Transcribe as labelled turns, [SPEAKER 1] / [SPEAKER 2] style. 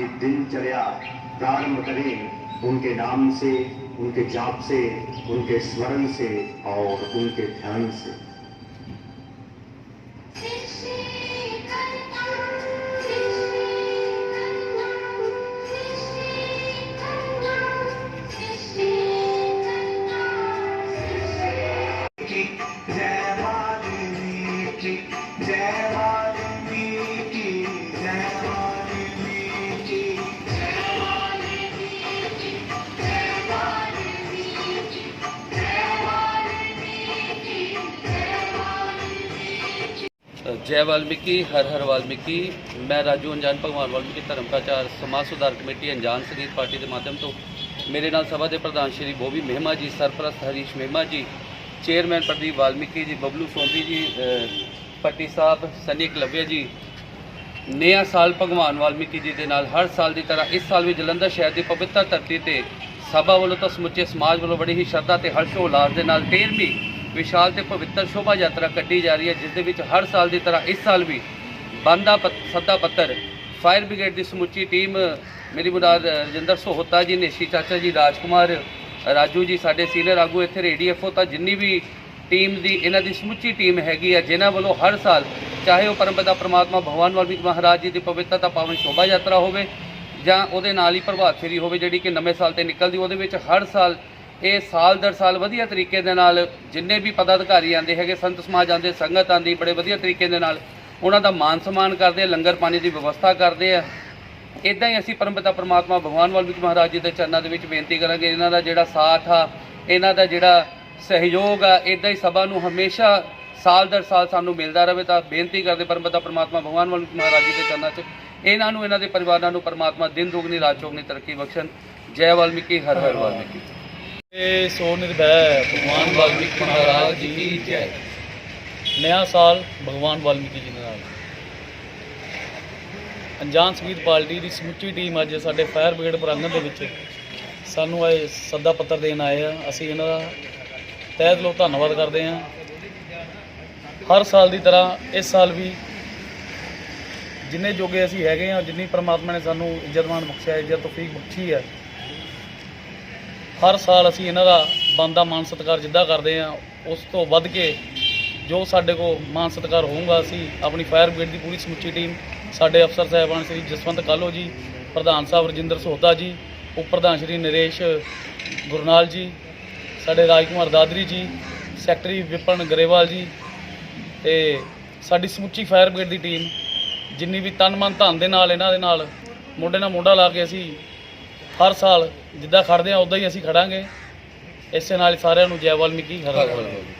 [SPEAKER 1] अपनी दिनचर्या प्रारंभ करें उनके नाम से, उनके जाप से, उनके स्मरण से और उनके ध्यान से।
[SPEAKER 2] जय की, जय
[SPEAKER 3] ਜੈ ਵਾਲਮੀਕੀ ਹਰ ਹਰ ਵਾਲਮੀਕੀ। ਮੈਂ ਰਾਜੂ ਅੰਜਾਨ ਭਗਵਾਨ ਵਾਲਮੀਕੀ ਧਰਮ ਪ੍ਰਚਾਰ ਸਮਾਜ ਸੁਧਾਰ ਕਮੇਟੀ ਅੰਜਾਨ ਸੰਗੀਤ ਪਾਰਟੀ ਦੇ ਮਾਧਿਅਮ ਤੋਂ। ਮੇਰੇ ਨਾਲ ਸਭਾ ਦੇ ਪ੍ਰਧਾਨ ਸ਼੍ਰੀ ਬੋਬੀ ਮਹਿਮਾ ਜੀ ਸਰਪ੍ਰਸਤ ਹਰੀਸ਼ ਮਹਿਮਾ ਜੀ ਚੇਅਰਮੈਨ ਪ੍ਰਦੀਪ ਵਾਲਮੀਕੀ ਜੀ ਬਬਲੂ ਸੋਂਦੀ ਜੀ ਅ, ਪੱਟੀ ਸਾਹਿਬ ਸਨੀ ਕਲਵਿਆ ਜੀ। ਨया ਸਾਲ ਭਗਵਾਨ ਵਾਲਮੀਕੀ ਜੀ ਦੇ ਨਾਲ ਹਰ ਸਾਲ ਦੀ ਤਰ੍ਹਾਂ ਇਸ ਸਾਲ ਵੀ ਜਲੰਧਰ ਸ਼ਹਿਰ ਦੀ ਪਵਿੱਤਰ ਧਰਤੀ ਤੇ ਸਭਾ ਵੱਲੋਂ ਤਾਂ ਸਮੁੱਚੇ ਸਮਾਜ ਵੱਲੋਂ ਬੜੀ ਹੀ ਸ਼ਰਧਾ ਤੇ ਹਰਸ਼ੋ ਉਲਾਸ ਦੇ ਨਾਲ 13ਵੀਂ ਵਿਸ਼ਾਲ ਤੇ ਪਵਿੱਤਰ ਸ਼ੋਭਾ ਯਾਤਰਾ ਕੱਢੀ ਜਾ ਰਹੀ ਹੈ, ਜਿਸ ਦੇ ਵਿੱਚ ਹਰ ਸਾਲ ਦੀ ਤਰ੍ਹਾਂ ਇਸ ਸਾਲ ਵੀ ਬੰਦਾ ਸੱਦਾ ਪੱਤਰ, ਫਾਇਰ ਬ੍ਰਿਗੇਡ ਦੀ ਸਮੁੱਚੀ ਟੀਮ, ਮੇਰੀ ਮੁਰਾਦ ਰਜਿੰਦਰ ਸੋਹਤਾ ਜੀ ਨੇਸ਼ੀ ਚਾਚਾ ਜੀ ਰਾਜਕੁਮਾਰ ਰਾਜੂ ਜੀ, ਸਾਡੇ ਸੀਨੀਅਰ ਆਗੂ ਇੱਥੇ ਰੇਡੀਐਫਓ ਤਾਂ ਜਿੰਨੀ ਵੀ ਟੀਮ ਦੀ, ਇਹਨਾਂ ਦੀ ਸਮੁੱਚੀ ਟੀਮ ਹੈਗੀ ਆ, ਜਿਨ੍ਹਾਂ ਵੱਲੋਂ ਹਰ ਸਾਲ ਚਾਹੇ ਉਹ ਪਰਮਪਿਤਾ ਪ੍ਰਮਾਤਮਾ, ਭਗਵਾਨ ਵਾਲਮੀਕ ਮਹਾਰਾਜ ਜੀ ਦੀ ਪਵਿੱਤਰਤਾ ਪਾਵਨ ਸ਼ੋਭਾ ਯਾਤਰਾ ਹੋਵੇ ਜਾਂ ਉਹਦੇ ਨਾਲ ਹੀ ਪ੍ਰਭਾਤ ਫੇਰੀ ਹੋਵੇ, ਜਿਹੜੀ ਕਿ ਨਵੇਂ ਸਾਲ ਤੇ ਨਿਕਲਦੀ, ਉਹਦੇ ਵਿੱਚ ਹਰ ਸਾਲ ਇਹ ਸਾਲ ਦਰ ਸਾਲ ਵਧੀਆ ਤਰੀਕੇ ਦੇ ਨਾਲ ਜਿੰਨੇ ਵੀ ਪਦਾਧਿਕਾਰੀ ਆਂਦੇ ਹੈਗੇ, ਸੰਤ ਸਮਾਜ ਆਂਦੇ ਸੰਗਤ ਆਂਦੀ ਬੜੇ ਵਧੀਆ ਤਰੀਕੇ ਦੇ ਨਾਲ ਉਹਨਾਂ ਦਾ ਮਾਨ ਸਨਮਾਨ ਕਰਦੇ ਆ, ਲੰਗਰ ਪਾਣੀ ਦੀ ਵਿਵਸਥਾ ਕਰਦੇ ਆ। ਇਦਾਂ ਹੀ ਅਸੀਂ ਪਰਮਪਿਤਾ ਪਰਮਾਤਮਾ ਭਗਵਾਨ ਵਾਲਮੀਕ ਮਹਾਰਾਜ ਜੀ ਦੇ ਚਰਨਾਂ ਦੇ ਵਿੱਚ ਬੇਨਤੀ ਕਰਾਂਗੇ, ਇਹਨਾਂ ਦਾ ਜਿਹੜਾ ਸਾਥ ਆ, ਇਹਨਾਂ ਦਾ ਜਿਹੜਾ ਸਹਿਯੋਗ ਆ ਇਦਾਂ ਹੀ ਸਭਾ ਨੂੰ ਹਮੇਸ਼ਾ ਸਾਲ ਦਰ ਸਾਲ ਸਾਨੂੰ ਮਿਲਦਾ ਰਹੇ ਤਾਂ ਬੇਨਤੀ ਕਰਦੇ ਪਰਮਪਿਤਾ ਪਰਮਾਤਮਾ ਭਗਵਾਨ ਵਾਲਮੀਕ ਮਹਾਰਾਜ ਜੀ ਦੇ ਚਰਨਾਂ 'ਚ। ਇਹਨਾਂ ਨੂੰ, ਇਹਨਾਂ ਦੇ ਪਰਿਵਾਰਾਂ ਨੂੰ ਪਰਮਾਤਮਾ ਦਿਨ ਦੁਗਣੀ, ਰਾਤ ਚੌਗਣੀ ਤਰੱਕੀ ਬਖਸ਼ਣ। ਜੈ ਵਾਲਮੀਕੀ, ਹਰ ਹਰ ਵਾਲਮੀਕੀ।
[SPEAKER 4] ਇਹ ਸੋ ਨਿਰਭੈ ਭਗਵਾਨ ਵਾਲਮੀਕੀ ਮਹਾਰਾਜ ਜੀ ਕੀ ਜੈ। ਨया ਸਾਲ ਭਗਵਾਨ ਵਾਲਮੀਕੀ ਜੀ ਦੇ ਨਾਲ ਅਣਜਾਣ ਸੰਗੀਤ ਪਾਰਟੀ ਦੀ ਸਮੁੱਚੀ ਟੀਮ ਅੱਜ ਸਾਡੇ ਫਾਇਰ ਬ੍ਰਿਗੇਡ ਪ੍ਰਾਂਗਣ ਦੇ ਵਿੱਚ ਸਾਨੂੰ ਇਹ ਸੱਦਾ ਪੱਤਰ ਦੇਣ ਆਏ ਆ। ਅਸੀਂ ਇਹਨਾਂ ਦਾ ਤਹਿ ਦਿਲੋਂ ਧੰਨਵਾਦ ਕਰਦੇ ਹਾਂ। ਹਰ ਸਾਲ ਦੀ ਤਰ੍ਹਾਂ ਇਸ ਸਾਲ ਵੀ ਜਿੰਨੇ ਜੋਗੇ ਅਸੀਂ ਹੈਗੇ ਆ ਜਿੰਨੀ ਪ੍ਰਮਾਤਮਾ ਨੇ ਸਾਨੂੰ ਇੱਜ਼ਤਮਾਨ ਬਖਸ਼ਿਆ ਇੱਜ਼ਤ ਤੌਫੀਕ ਬਖਸ਼ੀ ਹੈ ਹਰ ਸਾਲ ਅਸੀਂ ਇਹਨਾਂ ਦਾ ਬੰਦਾ ਮਾਨ ਸਤਿਕਾਰ ਜਿੱਦਾਂ ਕਰਦੇ ਆ ਉਸ ਤੋਂ ਵੱਧ ਕੇ ਜੋ ਸਾਡੇ ਕੋਲ ਮਾਨ ਸਤਿਕਾਰ ਹੋਊਗਾ, ਅਸੀਂ ਆਪਣੀ ਫਾਇਰ ਬ੍ਰਿਗੇਡ ਦੀ ਪੂਰੀ ਸਮੁੱਚੀ ਟੀਮ, ਸਾਡੇ ਅਫਸਰ ਸਾਹਿਬਾਨ ਸ੍ਰੀ ਜਸਵੰਤ ਕਾਲੋ ਜੀ, ਪ੍ਰਧਾਨ ਸਾਹਿਬ ਰਜਿੰਦਰ ਸੋਹਤਾ ਜੀ, ਉਪ ਪ੍ਰਧਾਨ ਸ੍ਰੀ ਨਰੇਸ਼ ਗੁਰਨਾਲ ਜੀ, ਸਾਡੇ ਰਾਜਕੁਮਾਰ ਦਾਦਰੀ ਜੀ, ਸੈਕਟਰੀ ਵਿਪਨ ਗਰੇਵਾਲ ਜੀ ਤੇ ਸਾਡੀ ਸਮੁੱਚੀ ਫਾਇਰ ਬ੍ਰਿਗੇਡ ਦੀ ਟੀਮ, ਜਿੰਨੀ ਵੀ ਤਨ ਮਨ ਧਨ ਦੇ ਨਾਲ, ਇਹਨਾਂ ਦੇ ਨਾਲ ਮੋਢੇ ਨਾਲ ਮੋਢਾ ਲਾ ਕੇ ਅਸੀਂ ਹਰ ਸਾਲ ਜਿੱਦਾਂ ਖੜਦੇ ਆ ਉਦਾਂ ਹੀ ਅਸੀਂ ਖੜਾਂਗੇ ਇਸੇ ਨਾਲ ਹੀ ਸਾਰਿਆਂ ਨੂੰ ਜੈ ਵਾਲਮੀਕੀ, ਹਰ ਹਰ ਵਾਲਮੀਕੀ